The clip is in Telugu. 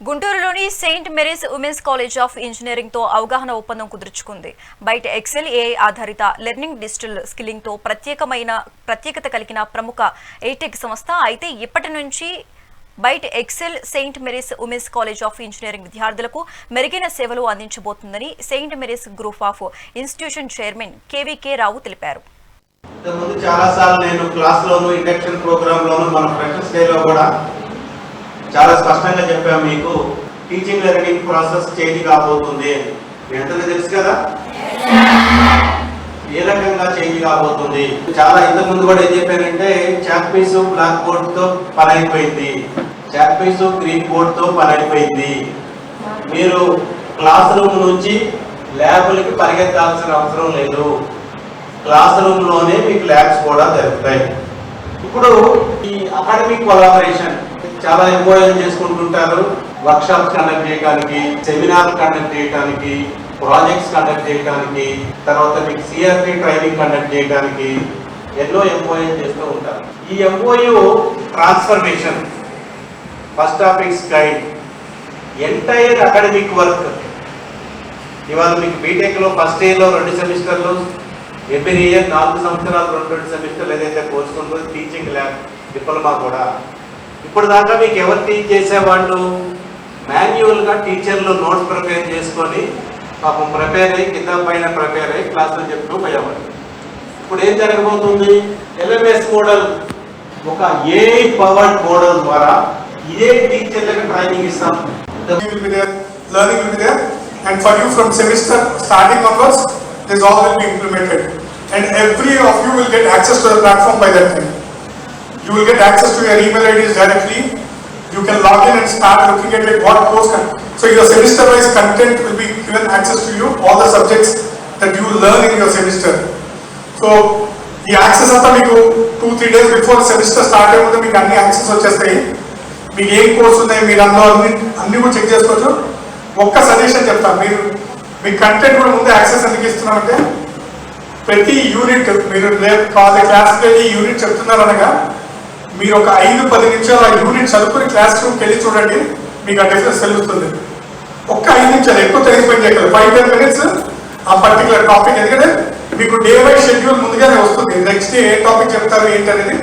గుంటూరులోని saint Mary's women's college of ఇంజనీరింగ్తో అవగాహన ఒప్పందం కుదుర్చుకుంది. బయట ఎక్సెల్ ఏఐ ఆధారిత లెర్నింగ్ డిజిటల్ స్కిల్లింగ్తో ప్రత్యేకమైన ప్రత్యేకత కలిగిన ప్రముఖ ఎయిటెక్ సంస్థ. అయితే ఇప్పటి నుంచి బయట Excel saint Mary's women's college of engineering విద్యార్థులకు మెరుగైన సేవలు అందించబోతుందని saint Mary's group of institution chairman KVK Rao తెలిపారు. ఇంతకుముందు చాలా సార్లు నేను క్లాస్లోను ఇండక్షన్ ప్రోగ్రాంలోను మన ఫ్రెషర్స్ డేలో కూడా చాలా స్పష్టంగా చెప్పాము మీకు. టీచింగ్ లెర్నింగ్ ప్రాసెస్ చేంజ్ కాబోతుంది. అని తెలుసు కదా? ఏ రకంగా చేంజ్ కాబోతుంది? చాలా ఇంతకుముందు కూడా ఏం చెప్పానంటే చాక్ పీస్ బ్లాక్ బోర్డ్తో పని అయిపోయింది చాక్ పీస్ గ్రీన్ బోర్డ్తో పని అయిపోయింది మీరు క్లాస్ రూమ్ నుంచి ల్యాబ్లకి పరిగెత్తాల్సిన అవసరం లేదు. క్లాస్ రూమ్లోనే మీకు ల్యాబ్స్ కూడా జరుగుతాయి ఇప్పుడు ఈ అకాడమిక్ కొలాబరేషన్ చాలా ఎంపోయల్ చేసుకుంటుంటారు. వర్క్ షాప్స్ కండక్ట్ చేయడానికి సెమినార్ కండక్ట్ చేయడానికి ప్రాజెక్ట్స్ కండక్ట్ చేయడానికి తర్వాత మీకు సిఆర్పి ట్రైనింగ్ కండక్ట్ చేయడానికి ఎన్నో ఎంపోయల్ చేస్తూ ఉంటారు. ఈ MoU transformation first topics guide entire academic work ఇవాళ మీకు బీటెక్లో ఫస్ట్ ఇయర్లో రెండు సెమిస్టర్లు ఎవ్రీ ఇయర్ నాలుగు సంవత్సరాలు రెండు రెండు సెమిస్టర్లు ఏదైతే కోర్స్ ఉందో టీచింగ్ ల్యాబ్ డిప్లొమా కూడా. ఇప్పుడు దాకా మీకు ఎవరు టీచ్ చేసేవాళ్ళు? మాన్యువల్గా టీచర్లు నోట్స్ ప్రిపేర్ చేసుకొని పాపం ప్రిపేర్ అయ్యి కింద పైన ప్రిపేర్ అయ్యి క్లాసులు చెప్తూ పోయేవాడు ఇప్పుడు ఏం జరగబోతుంది? ఎల్ఎంఎస్ మోడల్ ఒక ఏ పవర్ మోడల్ ద్వారా ఇదే టీచర్లకు ట్రైనింగ్ ఇస్తాం. Learning will there and for you from semester starting numbers this all will be implemented and every of you will get access to the platform by You will get access to your email IDs directly. You can log in and start looking at like what course can. So your semester wise content will be given access to you, all the subjects that you learn in your semester. So ఈ యాక్సెస్ అంతా మీకు two three days before semester start అయ్యే ముందు మీకు అన్ని యాక్సెస్ వచ్చేస్తాయి మీకు ఏం కోర్స్ ఉన్నాయి మీరు అందులో అన్ని అన్ని కూడా చెక్ చేసుకోవచ్చు ఒక్క సజెషన్ చెప్తాను మీరు మీ కంటెంట్ కూడా ముందే యాక్సెస్ ఎందుకు ఇస్తున్నామంటే ప్రతి యూనిట్ మీరు రేపు కాలేజ్ క్లాస్కి వెళ్ళి యూనిట్ చెప్తున్నారు అనగా మీరు ఒక ఐదు పది నిమిషాలు ఆ యూనిట్ చదువుకుని క్లాస్ రూమ్కి వెళ్ళి చూడండి మీకు ఆ డిఫరెన్స్ తెలుస్తుంది. ఒక్క ఐదు నిమిషాలు ఎక్కువ టైం స్పెండ్ చేయగలరు ఫైవ్ టెన్ మినిట్స్ ఆ పర్టికులర్ టాపిక్ ఎందుకంటే మీకు డే బై షెడ్యూల్ ముందుగానే వస్తుంది. నెక్స్ట్ డే ఏ టాపిక్ చెప్తారు ఏంటి అనేది